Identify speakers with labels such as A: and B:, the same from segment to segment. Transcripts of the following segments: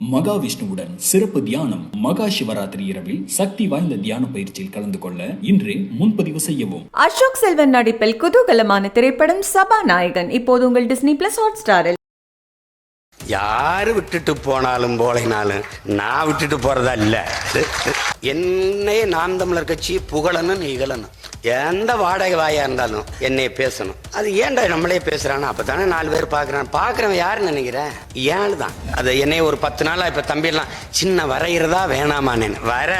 A: மகாவிஷ்ணுவுடன் சிறப்பு தியானம் மகா சிவராத்திரி இரவில் சக்தி வாய்ந்த தியான பயிற்சியில் கலந்து கொள்ள இன்றே முன்பதிவு செய்யவும்.
B: அசோக் செல்வன் நடிப்பில் குதூகலமான திரைப்படம் சபாநாயகன் இப்போது உங்கள் டிஸ்னி பிளஸ் ஹாட் ஸ்டாரில்
C: யாரு விட்டுட்டு போனாலும் போலைனாலும் நான் விட்டுட்டு போறதா இல்ல. என்னையே நாம் தமிழர் கட்சி புகழணும் இகழணும் எந்த வாடகை வாயா இருந்தாலும் என்னைய பேசணும். அது ஏன்டா நம்மளே பேசுறானோ அப்பதானே நாலு பேர் பாக்குறான் பாக்குறவன் யாருன்னு நினைக்கிறேன்? ஏழு தான். அது என்னைய ஒரு பத்து நாளா இப்ப தம்பி எல்லாம் சின்ன வரைகிறதா வேணாமான்னு வர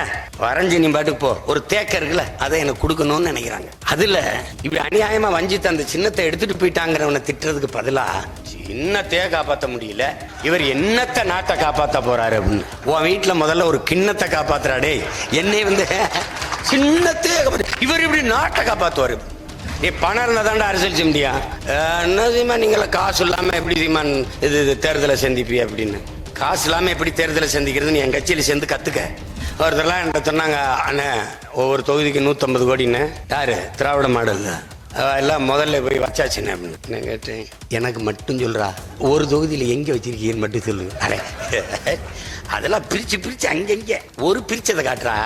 C: வரைஞ்சு நீ பாட்டுக்கு போ. ஒரு தேக்க இருக்குல்ல அதை எனக்கு கொடுக்கணும்னு நினைக்கிறாங்க. அதுல இப்படி அநியாயமா வஞ்சித்து அந்த சின்னத்தை எடுத்துட்டு போயிட்டாங்கிறவனை திட்டுறதுக்கு பதிலா சின்னத்தையே காப்பாத்த முடியல. இவர் என்னத்த நாட்டை காப்பாத்த போறாரு அப்படின்னு. உன் வீட்டுல முதல்ல ஒரு கிண்ணத்தை காப்பாத்துறாடே என்னை வந்து சின்னத்தையே காப்பாத்து இவர் இப்படி நாட்டை காப்பாத்துவாரு. நீ பணம் இருந்தா தாண்டா அரசியல் செய்ய என்ன சீமா நீங்கள காசு இல்லாம எப்படி சீமான் இது இது தேர்தலை சந்திப்பி அப்படின்னு. காசு இல்லாம எப்படி தேர்தலை சந்திக்கிறது நீ என் கட்சியில சேர்ந்து கத்துக்க. ஒருத்தர்லாம் என்கிட்ட சொன்னாங்க அண்ணே ஒவ்வொரு தொகுதிக்கு நூத்தம்பது கோடின்னு. யாரு? திராவிட மாடல் எல்லாம் முதல்ல போய் வச்சாச்சுன்னு அப்படின்னு. நான் கேட்டேன்? எனக்கு மட்டும் சொல்றா ஒரு தொகுதியில் எங்க வச்சிருக்கீங்கன்னு மட்டும் சொல்லுங்க அதெல்லாம் பிரிச்சு பிரிச்சு அங்கங்க. ஒரு பிரிச்சதை காட்டுறா.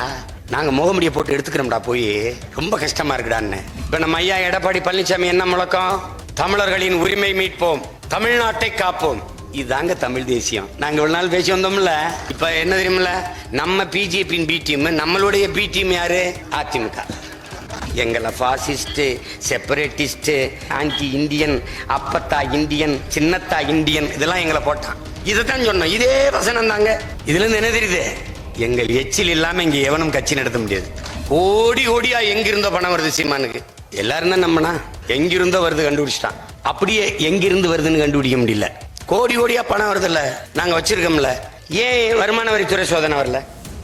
C: நாங்க முகமுடியை போட்டு எடுத்துக்கிறோம்டா போய். ரொம்ப கஷ்டமா இருக்குடான்னு. இப்ப நம்ம ஐயா எடப்பாடி பழனிசாமி என்ன முழக்கம்? தமிழர்களின் உரிமை மீட்போம் தமிழ்நாட்டை காப்போம். இதுதாங்க தமிழ் தேசியம். நாங்க ஒரு நாள் பேசி வந்தோம்ல? இப்ப என்ன தெரியுமில்ல? நம்ம பிஜேபியின் பி டீம் நம்மளுடைய பி டீம் யாரு? அதிமுக. எங்களை ஃபாசிஸ்ட் செப்பரேட்டிஸ்ட் ஆன்டி இந்தியன் அப்பத்தா இந்தியன் சின்னத்தா இந்தியன் இதெல்லாம் எங்களை போட்டான். இதை தான் சொன்னோம். இதே வசனம் தாங்க இதுல இருந்து என்ன தெரியுது? எங்கள் எச்சில் இல்லாம இங்க எவனும் கட்சி நடத்த முடியாது. கோடி ஓடியா எங்கிருந்தோ பணம் வருது சீமானுக்கு. எல்லாரும் தான் நம்மனா எங்கிருந்தோ வருது கண்டுபிடிச்சிட்டான். அப்படியே எங்கிருந்து வருதுன்னு கண்டுபிடிக்க முடியல. கோடி கோடியா பணம் வருதுல்ல நாங்க வச்சிருக்கோம்ல. ஏன் வருமான வரித்துறை சோதனை வரல?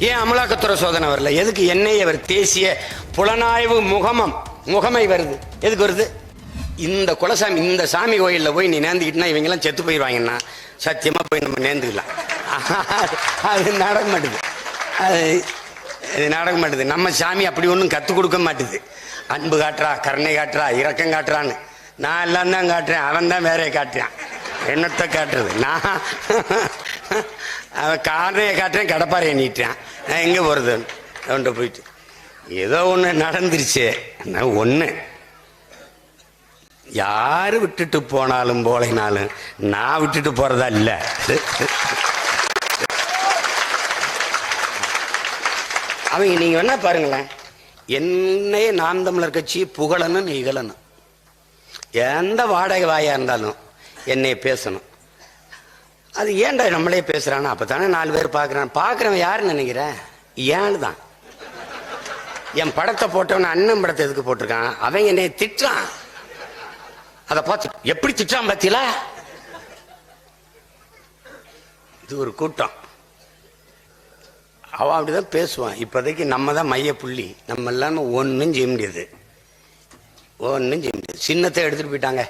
C: ஏன் அமலாக்கத்துறை சோதனை வரல? எதுக்கு என்ஐஏ அவர் தேசிய புலனாய்வு முகமம் முகமை வருது? எதுக்கு வருது? இந்த குலசாமி இந்த சாமி கோயிலில் போய் நீ நேர்ந்துக்கிட்டுனா இவங்கெல்லாம் செத்து போயிடுவாங்கன்னா சத்தியமா போய் நம்ம நேர்ந்துக்கலாம். அது நடக்க மாட்டேங்குது அது இது நடக்க மாட்டுது. நம்ம சாமி அப்படி ஒன்றும் கற்றுக் கொடுக்க மாட்டுது. அன்பு காட்டுறா கருணை காட்டுறா இரக்கம் காட்டுறான்னு. நான் எல்லாம் தான் காட்டுறேன். அவன் தான் வேறைய காட்டுறான். என்னத்தை காட்டுறது? நான் அவன் காரணையை காட்டுறேன் கடப்பாறையை நீட்டுறான். நான் எங்கே போகிறது அவன்கிட்ட போயிட்டு. ஏதோ ஒன்று நடந்துருச்சு. என்ன ஒன்று யார் விட்டுட்டு போனாலும் போலைனாலும் நான் விட்டுட்டு போகிறதா இல்லை. அவங்க நீங்க வேணா பாருங்களேன். என்னையே நாம் தமிழர் கட்சி புகழணும் இகழணும். எந்த வாடகை வாயா இருந்தாலும் என்னைய பேசணும். அது ஏன்டா நம்மளே பேசுறானா? அப்பதானே நாலு பேர் பார்க்குறான் பார்க்குறவன் யாருன்னு நினைக்கிறேன்? ஏழு தான். என் படத்தை போட்டவன் அண்ணன் படத்தை எதுக்கு போட்டிருக்கான்? அவன் என்னை திட்டுறான் அதை பார்த்து எப்படி திட்டான் பாத்தீங்களா? இது ஒரு கூட்டம். அவன் அப்படிதான் பேசுவான் இப்போதைக்கு நம்ம தான் மைய புள்ளி. நம்ம இல்லாமல் ஒன்றும் செய்ய முடியாது. ஒன்றும் செய்ய முடியாது. சின்னத்தை எடுத்துட்டு போயிட்டாங்க.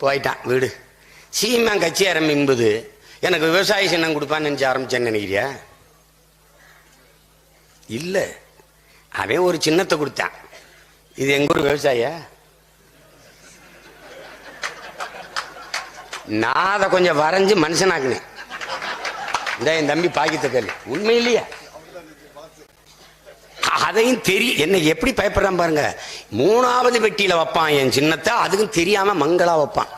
C: போயிட்டான். வீடு. சீமான் கட்சி ஆரம்பிக்கும்போது எனக்கு விவசாய சின்னம் கொடுப்பான்னு நினச்சி ஆரம்பிச்சேன்னு நினைக்கிறியா? இல்லை. அவன் ஒரு சின்னத்தை கொடுத்தான். இது எங்கள் ஊர் விவசாயியா நான் அதை கொஞ்சம் வரைஞ்சு மனுஷனாக்குனேன். இந்த என் தம்பி பாக்கித்த கல் உண்மை இல்லையா? அதையும் தெரியும் என்ன எப்படி பயப்படுறான் பாருங்க. மூணாவது பெட்டியில வைப்பான் என் சின்னத்தை அதுக்கும் தெரியாம மங்களா வைப்பான்.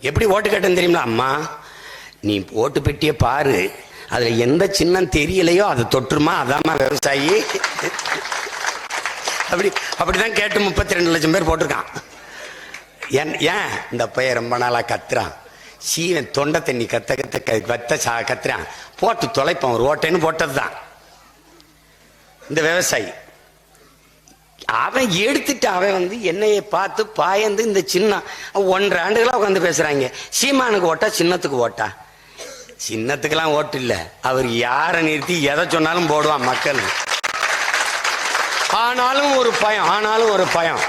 C: எப்படி ஓட்டு கேட்டேன்னு தெரியுமா அம்மா நீ ஓட்டு பெட்டியை பாரு. அதுல எந்த சின்னம் தெரியலையோ அதை தொற்றுமா அதாம்மா விவசாயி. அப்படி அப்படிதான் கேட்டு முப்பத்தி ரெண்டு லட்சம் பேர் போட்டிருக்கான். ஏன் ஏன் இந்த பையன் ரொம்ப நாளா கத்துறான்? சீவன் தொண்டை தண்ணி கத்த கத்த க- கத்த சா கத்துறான். போட்டு தொலைப்பான் ஒரு ஓட்டைன்னு போட்டது தான் இந்த விவசாயி. அவன் எடுத்துட்டு அவன் வந்து என்னைய பார்த்து பாயந்து இந்த சின்ன ஒன்றரை ஆண்டுகளா உட்காந்து பேசுறாங்க. சீமானுக்கு ஓட்டா சின்னத்துக்கு ஓட்டா. சின்னத்துக்கெல்லாம் ஓட்டு இல்ல. அவர் யாரை நிறுத்தி எதை சொன்னாலும் போடுவான் மக்கள். ஆனாலும் ஒரு பயம் ஆனாலும் ஒரு பயம்.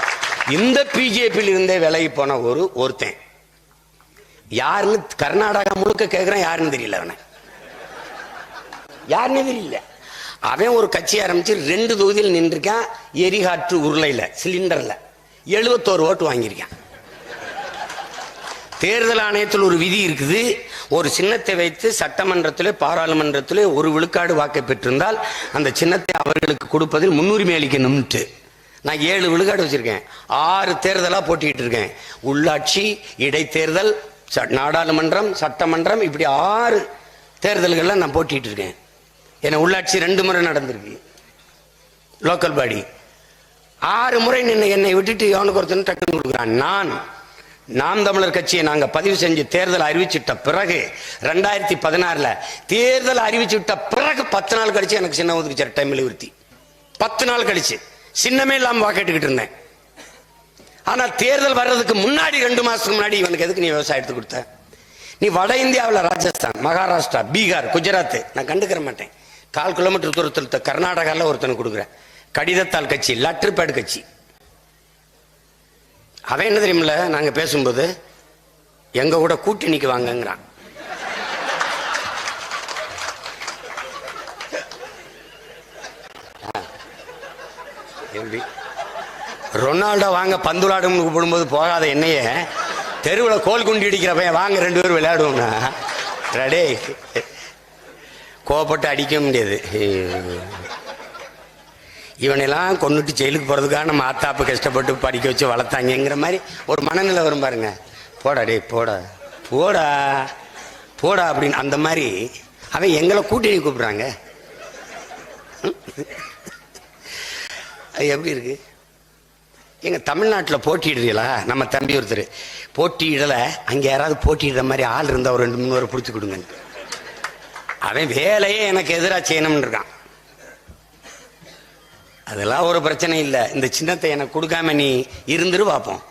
C: இந்த பிஜேபியில் இருந்தே விலகி போன ஒரு ஒருத்தன். யாருன்னு கர்நாடகா முழுக்க கேட்கிறேன் யாருன்னு தெரியல அவனை. யாருன்னு தெரியல. அவன் ஒரு கட்சி ஆரம்பிச்சு ரெண்டு தொகுதியில் நின்றுருக்கான் எரிகாற்று உருளையில் சிலிண்டரில். எழுபத்தோரு ஓட்டு வாங்கியிருக்கான். தேர்தல் ஆணையத்தில் ஒரு விதி இருக்குது. ஒரு சின்னத்தை வைத்து சட்டமன்றத்திலே பாராளுமன்றத்திலே ஒரு விழுக்காடு வாக்கை பெற்றிருந்தால் அந்த சின்னத்தை அவர்களுக்கு கொடுப்பதில் முன்னுரிமை அளிக்கணும்ட்டு நான் ஏழு விழுக்காடு வச்சிருக்கேன். ஆறு தேர்தலாக போட்டிட்டு இருக்கேன். உள்ளாட்சி இடைத்தேர்தல் நாடாளுமன்றம் சட்டமன்றம் இப்படி ஆறு தேர்தல்களில் நான் போட்டிட்டு இருக்கேன். ஏன்னா உள்ளாட்சி ரெண்டு முறை நடந்திருக்கு. லோக்கல் பாடி ஆறு முறை நின்று என்னை விட்டுட்டு எவனுக்கு ஒருத்தன் டக்குன்னு கொடுக்குறான். நான் நாம் தமிழர் கட்சியை நாங்கள் பதிவு செஞ்சு தேர்தல் அறிவிச்சுட்ட பிறகு ரெண்டாயிரத்தி பதினாறில் தேர்தல் அறிவிச்சுட்ட பிறகு பத்து நாள் கழிச்சு எனக்கு சின்ன ஒதுக்கிச்சார் டைம் விருத்தி பத்து நாள் கழிச்சு. சின்னமே இல்லாமல் வாக்கெட்டுக்கிட்டு இருந்தேன். ஆனால் தேர்தல் வர்றதுக்கு முன்னாடி ரெண்டு மாதத்துக்கு முன்னாடி இவனுக்கு எதுக்கு நீ விவசாயத்தை கொடுத்த? நீ வட இந்தியாவில் ராஜஸ்தான் மகாராஷ்டிரா பீகார் குஜராத். நான் கண்டுக்கிற மாட்டேன். கால் கிலோமீட்டர் தூரத்தில் கர்நாடகாவில் ஒருத்தனுக்கு கொடுக்குறேன். கடிதத்தால் கட்சி லெட்டர் பேட் கட்சி. அவன் என்ன தெரியுமில்ல நாங்கள் பேசும்போது எங்க கூட கூட்டி வாங்கங்கிறான். எப்படி? ரொனால்டோ வாங்க பந்து கூப்பிடும்போது போகாத என்னையே தெருவில் கோல் குண்டி அடிக்கிற பையன் வாங்க ரெண்டு பேரும் விளையாடுவோம்னா. ரெடே. கோவப்பட்டு அடிக்க முடியாது. இவனெல்லாம் கொண்டுட்டு ஜெயிலுக்கு போகிறதுக்காக நம்ம ஆத்தாப்பு கஷ்டப்பட்டு படிக்க வச்சு வளர்த்தாங்கங்கிற மாதிரி ஒரு மனநிலை வரும் பாருங்க. போடா டே போடா. போடா. போடா அப்படின்னு அந்த மாதிரி அவன் எங்களை கூட்டணி கூப்பிட்றாங்க. அது எப்படி இருக்கு? எங்கள் தமிழ்நாட்டில் போட்டியிடுறீங்களா? நம்ம தம்பி ஒருத்தர். போட்டியிடல. அங்கே யாராவது போட்டியிடுற மாதிரி ஆள் இருந்தால் ஒரு ரெண்டு மூணு பேரை பிடிச்சி கொடுங்க அவன் வேலையே எனக்கு எதிராக செய்யணும்னு இருக்கான். அதெல்லாம் ஒரு பிரச்சனை இல்லை. இந்த சின்னத்தை எனக்கு கொடுக்காம நீ இருந்துரு பார்ப்போம்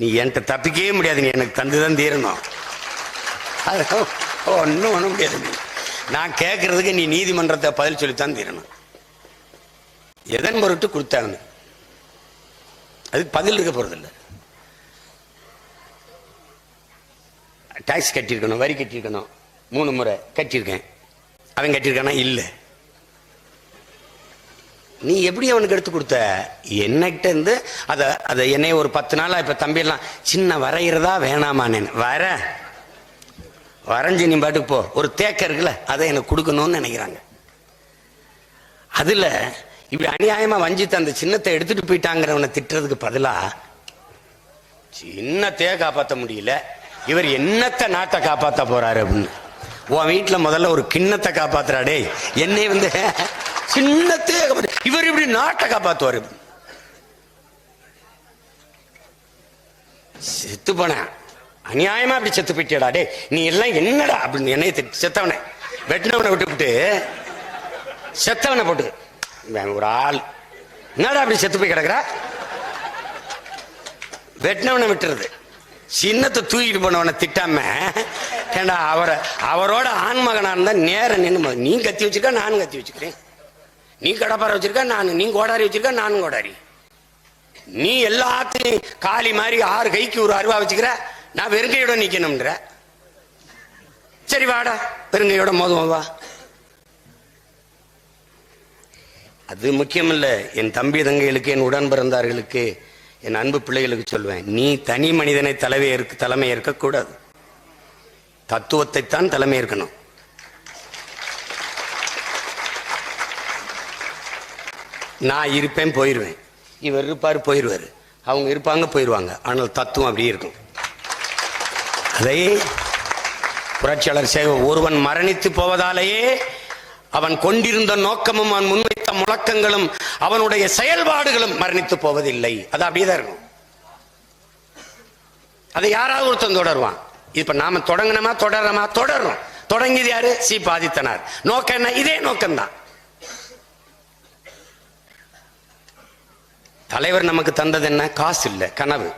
C: நீ என்கிட்ட தப்பிக்கவே முடியாது. நீ எனக்கு தந்து தான் தீரணும். அதெல்லாம் ஒன்றும் ஒன்றும் முடியாது. நீ நான் கேட்கறதுக்கு நீ நீதிமன்றத்தை பதில் சொல்லித்தான் தீரணும். எதன் பொருட்டு கொடுத்தாங்க அதுக்கு பதில் இருக்க போறதில்லை டாக்ஸ் கட்டியிருக்கணும் வரி கட்டியிருக்கணும். மூணு முறை கட்டியிருக்கேன். அவன் கட்டியிருக்கானா? இல்லை. நீ எப்படி அவனுக்கு எடுத்து கொடுத்த? என்னகிட்ட இருந்து அதை அதை என்னைய ஒரு பத்து நாளாக இப்போ தம்பியெல்லாம் சின்ன வரைகிறதா வேணாமான்னு வர. வரைஞ்சி நீ பாட்டுக்கு போ. ஒரு தேக்க இருக்குல்ல அதை எனக்கு கொடுக்கணும்னு நினைக்கிறாங்க. அதில் இப்படி அநியாயமா வஞ்சித்த அந்த சின்னத்தை எடுத்துட்டு போயிட்டாங்கிறவனை திட்டுறதுக்கு பதிலாக சின்னத்தையே காப்பாற்ற முடியல. இவர் என்னத்தை நாட்டை காப்பாற்ற போறாரு அப்படின்னு. உன் வீட்டுல முதல்ல ஒரு கிண்ணத்தை காப்பாத்துறாடே என்னை வந்து சின்னத்தையே இவர் இப்படி நாட்டை காப்பாத்துவாரு. செத்து போன. அநியாயமா அப்படி செத்து போயிட்டியடா டே நீ எல்லாம் என்னடா அப்படின்னு என்னைய திட்டு செத்தவனை. வெட்டினவனை விட்டுவிட்டு செத்தவனை போட்டு. ஒரு ஆள். என்னடா அப்படி செத்து போய் கிடக்குற? வெட்டினவனை விட்டுறது. சின்னத்தை தூக்கிட்டு போனவனை திட்டாம ஏண்டா அவரை அவரோட ஆண்மகனா இருந்தா நேரம் நின்று நீ கத்தி வச்சிருக்க நானும் கத்தி வச்சுக்கிறேன். நீ கடப்பாறை வச்சிருக்க நானும் நீ கோடாரி வச்சிருக்க நானும் கோடாரி. நீ எல்லாத்தையும் காலி மாதிரி ஆறு கைக்கு ஒரு அருவா வச்சுக்கிற நான் வெறுங்கையோட நிக்கணும்ன்ற. சரி வாடா வெறுங்கையோட மோதுவோம் வா. அது முக்கியமில்ல. என் தம்பி தங்கைகளுக்கு என் உடன் பிறந்தார்களுக்கு என் அன்பு பிள்ளைகளுக்கு சொல்வேன் நீ தனி மனிதனை தலைமை ஏற்க தலைமை ஏற்கக்கூடாது. தத்துவத்தைத்தான் தலைமை ஏற்கணும். நான் இருப்பேன் போயிடுவேன் இவர் இருப்பார் போயிடுவார் அவங்க இருப்பாங்க போயிடுவாங்க ஆனால் தத்துவம் அப்படியே இருக்கும். அதை புரட்சியாளர் சேவை ஒருவன் மரணித்து போவதாலேயே அவன் கொண்டிருந்த நோக்கமும் அவன் முன்வை முழக்கங்களும் அவனுடைய செயல்பாடுகளும் மரணித்து போவதில்லை. அது அப்படியேதான் இருக்கும். அதை யாராவது ஒருத்தன் தொடருவான். இப்ப நாம தொடங்கணுமா தொடரமா தொடர்றோம். தொடங்கியது யாரு? சி. பாதித்தனார். நோக்கம் என்ன? இதே நோக்கம்தான். தலைவர் நமக்கு தந்தது என்ன? காசு இல்ல கனவு.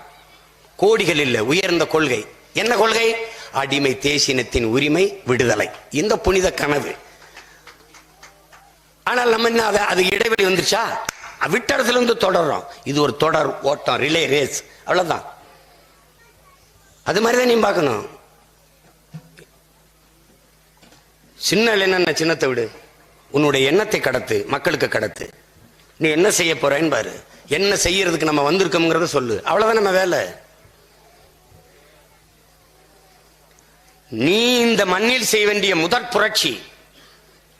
C: கோடிகள் இல்ல உயர்ந்த கொள்கை. என்ன கொள்கை? அடிமை தேசினத்தின் உரிமை விடுதலை. இந்த புனித கனவு. ஆனால் நம்ம என்ன அது இடைவெளி வந்துருச்சா? விட்டறதுல இருந்து தொடர்றோம். இது ஒரு தொடர் ஓட்டம் ரிலே ரேஸ். அவ்வளவுதான். அது மாதிரி தான் நீ பார்க்கணும். சின்ன என்னென்ன சின்னத்தை விடு? உன்னுடைய எண்ணத்தை கடத்து மக்களுக்கு கடத்து. நீ என்ன செய்ய போறேன்னு பாரு. என்ன செய்யறதுக்கு நம்ம வந்திருக்கோம்ங்கிறத சொல்லு. அவ்வளவுதான் நம்ம வேலை. நீ இந்த மண்ணில் செய்ய வேண்டிய முதற் புரட்சி.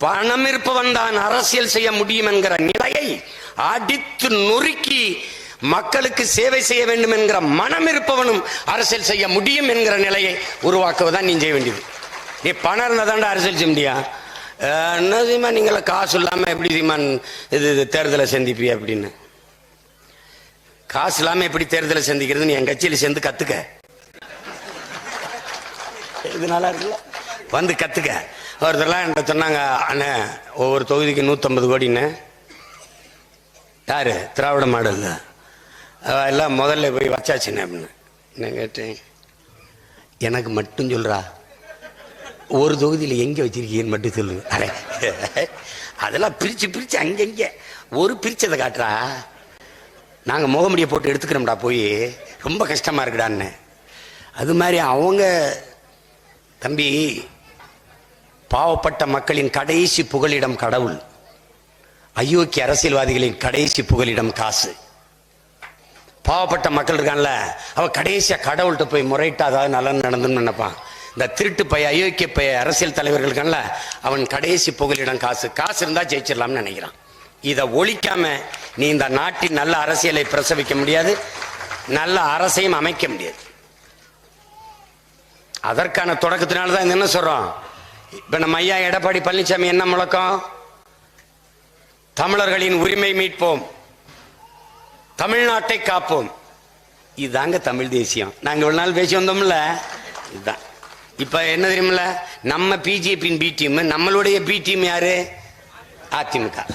C: பணம் இருப்பவன் தான் அரசியல் செய்ய முடியும் என்கிற நிலையை அடித்து நொறுக்கி மக்களுக்கு சேவை செய்ய வேண்டும் என்கிற மனம் இருப்பவனும் அரசியல் செய்ய முடியும் என்கிற நிலையை உருவாக்குவதான் நீ செய்ய வேண்டியது. நீ பணம் இருந்தால் தான்டா அரசியல் செய்ய முடியா? அஹ், என்ன தெரியுமா நீங்கள காசு இல்லாம எப்படி தெரியுமா இது இது தேர்தலை சந்திப்பிய அப்படின்னு? காசு இல்லாமல் எப்படி தேர்தலை சந்திக்கிறது நீ என் கட்சியில் சேர்ந்து கற்றுக்க இது நல்லா இருக்குல்ல? வந்து கத்துக்க. ஒருத்தர்லாம் என்கிட்ட சொன்னாங்க அண்ணே ஒவ்வொரு தொகுதிக்கு நூற்றம்பது கோடின்னு. யார்? திராவிட மாடல் எல்லாம் முதல்ல போய் வச்சாச்சுண்ணே அப்படின்னு. நான் கேட்டேன்? எனக்கு மட்டும் சொல்கிறா ஒரு தொகுதியில் எங்கே வச்சிருக்கீங்கன்னு மட்டும் சொல்லு. அரே அதெல்லாம் பிரித்து பிரித்து அங்கங்கே ஒரு பிரித்ததை காட்டுறா. நாங்கள் முகமுடியை போட்டு எடுத்துக்கிறோம்டா போய். ரொம்ப கஷ்டமாக இருக்குடான்னு. அது மாதிரி அவங்க தம்பி பாவப்பட்ட மக்களின் கடைசி புகலிடம் கடவுள். அயோக்கிய அரசியல்வாதிகளின் கடைசி புகலிடம் காசு. பாவப்பட்ட மக்கள் இருக்கான்ல அவ கடைசியா கடவுள்கிட்ட போய் முறையிட்டா அதாவது நலன் நடந்துன்னு நினைப்பான். இந்த திருட்டு பைய அயோக்கிய பைய அரசியல் தலைவர்கள் இருக்கான்ல அவன் கடைசி புகலிடம் காசு. காசு இருந்தா ஜெயிச்சிடலாம்னு நினைக்கிறான். இதை ஒழிக்காம நீ இந்த நாட்டின் நல்ல அரசியலை பிரசவிக்க முடியாது நல்ல அரசையும் அமைக்க முடியாது. அதற்கான தொடக்கத்தினால தான் என்ன சொல்றோம்? இப்ப நம்ம ஐயா எடப்பாடி பழனிசாமி என்ன முழக்கம்? தமிழர்களின் உரிமை மீட்போம். தமிழ்நாட்டை காப்போம். இதுதாங்க தமிழ் தேசியம். நாங்க இவ்வளவு நாள் பேசி வந்தோம்ல? இதுதான் இப்ப என்ன தெரியுமில்ல? நம்ம பிஜேபியின் பி டீம் நம்மளுடைய பி டீம் யாரு? அதிமுக.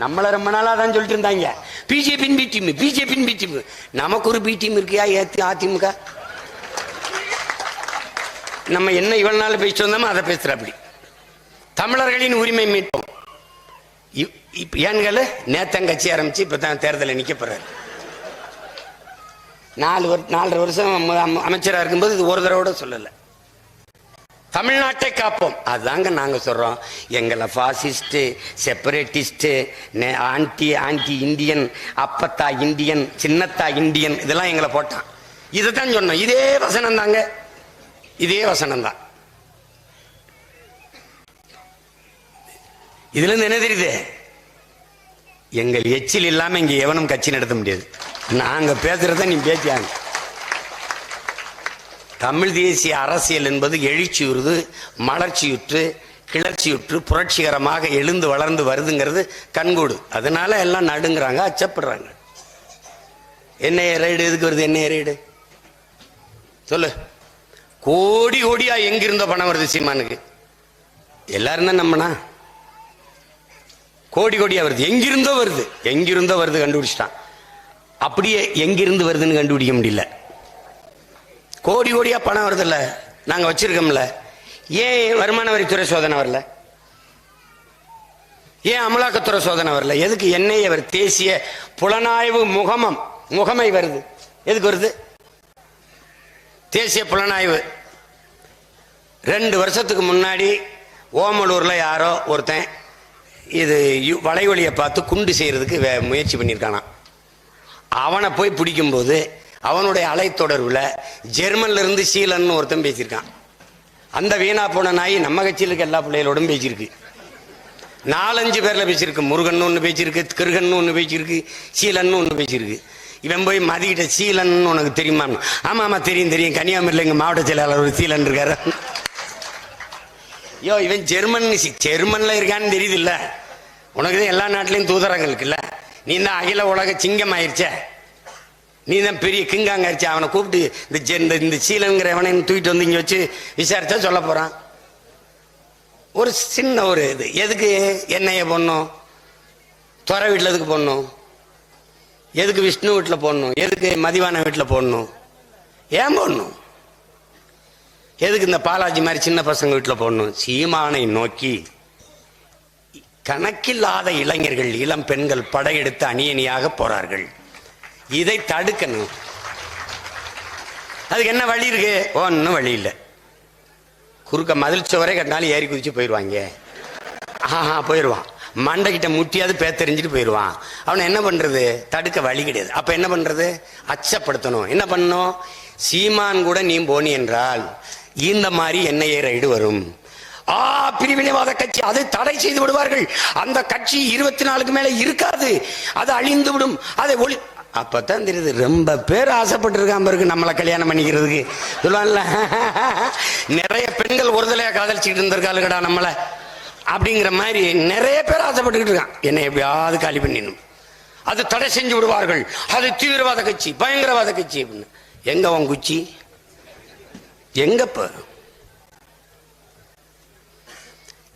C: நம்மள ரொம்ப நாளா தான் சொல்லிட்டு இருந்தாங்க. பிஜேபியின் பி டீம் பிஜேபியின் பி டீம் நமக்கு ஒரு பி டீம் இருக்கியா? ஏத்தி அதிமுக? நம்ம என்ன இவ்வளவு நாள் பேசிட்டு வந்தோமோ அதை பேசுற அப்படி தமிழர்களின் உரிமை மீட்போம். இப்- இப்ப ஏன்கள் நேத்தம் கட்சி ஆரம்பிச்சு இப்ப தான் தேர்தலில் நிக்க போறாரு. நாலு வரு நாலரை வருஷம் அமைச்சராக இருக்கும்போது இது ஒரு தடவை சொல்லலை. தமிழ்நாட்டை காப்போம். அதுதாங்க நாங்கள் சொல்கிறோம் எங்களை fascist separatist anti anti Indian அப்பத்தா இந்தியன் சின்னத்தா இந்தியன் இதெல்லாம் எங்களை போட்டான். இதை தான் சொன்னோம். இதே வசனம் தாங்க. இதே வசனம் தான் இதுல இருந்து என்ன தெரியுது? எங்கள் எச்சில் இல்லாம இங்க எவனும் கட்சி நடத்த முடியாது. நாங்க பேசுறத நீ பேசியாங்க. தமிழ் தேசிய அரசியல் என்பது எழுச்சியுறுது மலர்ச்சியுற்று கிளர்ச்சியுற்று புரட்சிகரமாக எழுந்து வளர்ந்து வருதுங்கிறது கண்கூடு. அதனால எல்லாம் நடுங்கிறாங்க அச்சப்படுறாங்க. என்ன ரைடு எதுக்கு வருது என்ன ரைடு? சொல்லு. கோடி கோடியா எங்கிருந்தோ பணம் வருது சீமானுக்கு? எல்லாரும் தான் நம்மனா? கோடி கோடியா வருது. எங்கிருந்தோ வருது. எங்கிருந்தோ வருது கண்டுபிடிச்சிட்டான். அப்படியே எங்கிருந்து வருதுன்னு கண்டுபிடிக்க முடியல. கோடி கோடியா பணம் வருதுல்ல. நாங்க வச்சிருக்கோம்ல. ஏன் வருமான வரித்துறை சோதனை வரல? ஏன் அமலாக்கத்துறை சோதனை வரல? எதுக்கு என்ஐ வருது? தேசிய புலனாய்வு முகமம் முகமை வருது. எதுக்கு வருது? தேசிய புலனாய்வு. ரெண்டு வருஷத்துக்கு முன்னாடி ஓமலூர்ல யாரோ ஒருத்தன் இது யு- பார்த்து குண்டு செய்யறதுக்கு வே- முயற்சி பண்ணியிருக்கானான் அவனை போய் பிடிக்கும்போது அவனுடைய அலைத்தொடர்புல ஜெர்மன்ல இருந்து சீலன்னு ஒருத்தன் பேசியிருக்கான். அந்த வீணா போன நாய் நம்ம கட்சியில் இருக்க எல்லா பிள்ளைகளோடும் பேசியிருக்கு. நாலஞ்சு பேர்ல பேசியிருக்கு. முருகன் ஒன்று பேசியிருக்கு கிருகன் ஒன்று பேசியிருக்கு சீலன்னு ஒன்று பேசியிருக்கு. இவன் போய் மதிக்கிட்ட சீலன் உனக்கு தெரியுமா ஆமாம் ஆமாம் தெரியும் தெரியும். கன்னியாகுமரியில் எங்கள் மாவட்ட செயலாளர் ஒரு சீலன் இருக்காரு. ஐயோ இவன் ஜெர்மன் சி- இருக்கான்னு தெரியுதுல்ல. உனக்கு தான் எல்லா நாட்டிலையும் தூதரகம் இருக்குல்ல. நீ தான் அகில உலக சிங்கம் ஆயிடுச்சே நீ தான் பெரிய கிங்காங்க ஆயிடுச்சு அவனை கூப்பிட்டு இந்த ஜெ- இந்த இந்த சீலங்கிற அவனை தூக்கிட்டு வந்து இங்கே வச்சு விசாரிச்சா சொல்ல போகிறான் ஒரு சின்ன ஒரு இது. எதுக்கு? என்னைய போடணும்? துறை வீட்டில் எதுக்கு போடணும்? எதுக்கு விஷ்ணு வீட்டில் போடணும்? எதுக்கு மதிவான வீட்டில் போடணும்? ஏன் போடணும்? எதுக்கு இந்த பாலாஜி மாதிரி சின்ன பசங்க வீட்டில் போடணும்? சீமானை நோக்கி கணக்கில்லாத இளைஞர்கள் இளம் பெண்கள் படையெடுத்து அணியணியாக போறார்கள். இதை தடுக்கணும். அதுக்கு என்ன வழி இருக்கு? ஒன்றும் வழி இல்லை. குறுக்க மதில் சுவரே கட்டினாலும் ஏறி குதிச்சு போயிடுவாங்க. ஆஹா போயிடுவான். மண்டைக்கிட்ட முட்டியாவது பேத்தெறிஞ்சிட்டு போயிடுவான். அவனை என்ன பண்றது? தடுக்க வழி கிடையாது. அப்ப என்ன பண்றது? அச்சப்படுத்தணும். என்ன பண்ணணும்? சீமான் கூட நீ போனி என்றால் இந்த மாதிரி என்ஐஏ ரைடு வரும். ஆ பிரிவினைவாத கட்சி அதை தடை செய்து விடுவார்கள். அந்த கட்சி இருபத்தி நாலுக்கு மேல இருக்காது. அது அழிந்து விடும். அதை ஒளி அப்பதான் தெரியுது ரொம்ப பேர் ஆசைப்பட்டிருக்காம இருக்கு நம்மளை கல்யாணம் பண்ணிக்கிறதுக்கு. சொல்லுவான்ல நிறைய பெண்கள் ஒருதலையா காதலிச்சுட்டு இருந்திருக்காளுக்கடா நம்மளை. அப்படிங்கிற மாதிரி நிறைய பேர் ஆசைப்பட்டுக்கிட்டு இருக்கான் என்னை எப்படியாவது காலி பண்ணிடணும். அது தடை செஞ்சு விடுவார்கள். அது தீவிரவாத கட்சி பயங்கரவாத கட்சி அப்படின்னு. எங்க அவன் குச்சி? எங்கப்ப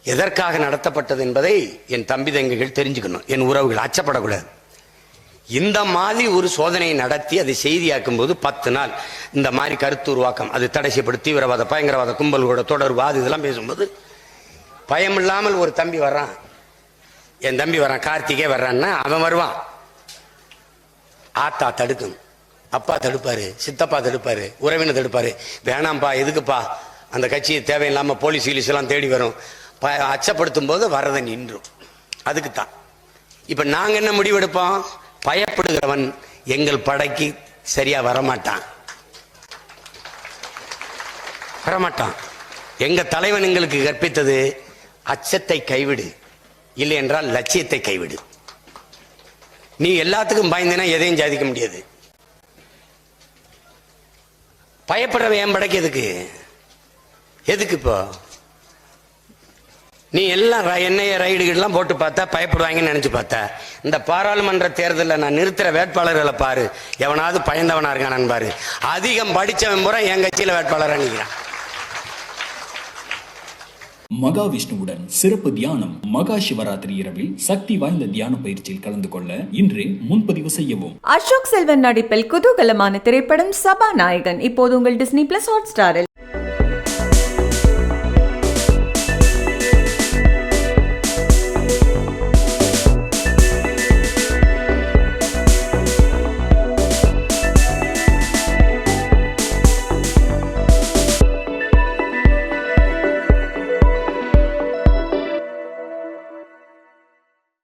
C: எதற்காக நடத்தப்பட்டது என்பதை என் தம்பி தங்கைகள் தெரிஞ்சுக்கணும். என் உறவுகள் அச்சப்படக்கூடாது. இந்த மாதிரி ஒரு சோதனையை நடத்தி அதை செய்தியாக்கும் போது பத்து நாள் இந்த மாதிரி கருத்து உருவாக்கம் அது தடை செய்யப்படும் தீவிரவாத பயங்கரவாத கும்பல்களோட தொடர்பு அது இதெல்லாம் பேசும்போது பயம் இல்லாமல் ஒரு தம்பி வர்றான். என் தம்பி வரான் கார்த்திகே வர்றான்னா அவன் வருவான். ஆத்தா தடுக்கும். அப்பா தடுப்பாரு சித்தப்பா தடுப்பாரு உறவினர் தடுப்பாரு. வேணாம்ப்பா எதுக்குப்பா? அந்த கட்சியை தேவையில்லாம போலீஸ் கீலீஸ் எல்லாம் தேடி வரும். ப- அச்சப்படுத்தும் போது வரதை நின்றும். அதுக்கு தான் இப்ப நாங்க என்ன முடிவெடுப்போம் பயப்படுகிறவன் எங்கள் படைக்கு சரியா வரமாட்டான். வரமாட்டான். எங்க தலைவன் எங்களுக்கு கற்பித்தது அச்சத்தை கைவிடு. இல்லை என்றால் லட்சியத்தை கைவிடு. நீ எல்லாத்துக்கும் பயந்தினா எதையும் சாதிக்க முடியாது. பயப்படுறவன் என் படைக்கு எதுக்கு? எதுக்கு இப்போ? நீ எல்லாம் என்ஐஏ ரைடுகள்லாம் போட்டு பார்த்தா பயப்படுவாங்கன்னு நினைச்சு பார்த்தா இந்த பாராளுமன்ற தேர்தலில் நான் நிறுத்துற வேட்பாளர்களை பாரு. எவனாவது பயந்தவனா இருக்கானான்னு பாரு அதிகம் படிச்சவன் பூரா என் கட்சியில் வேட்பாளராக நிற்கிறான்
A: மகாவிஷ்ணுவுடன் சிறப்பு தியானம் மகா சிவராத்திரி இரவில் சக்தி வாய்ந்த தியான பயிற்சியில் கலந்து கொள்ள இன்று முன்பதிவு செய்யவும்.
B: அசோக் செல்வன் நடிப்பில் குதூகலமான திரைப்படம் சபாநாயகன். இப்போது உங்கள் டிஸ்னி பிளஸ் ஹாட் ஸ்டாரில்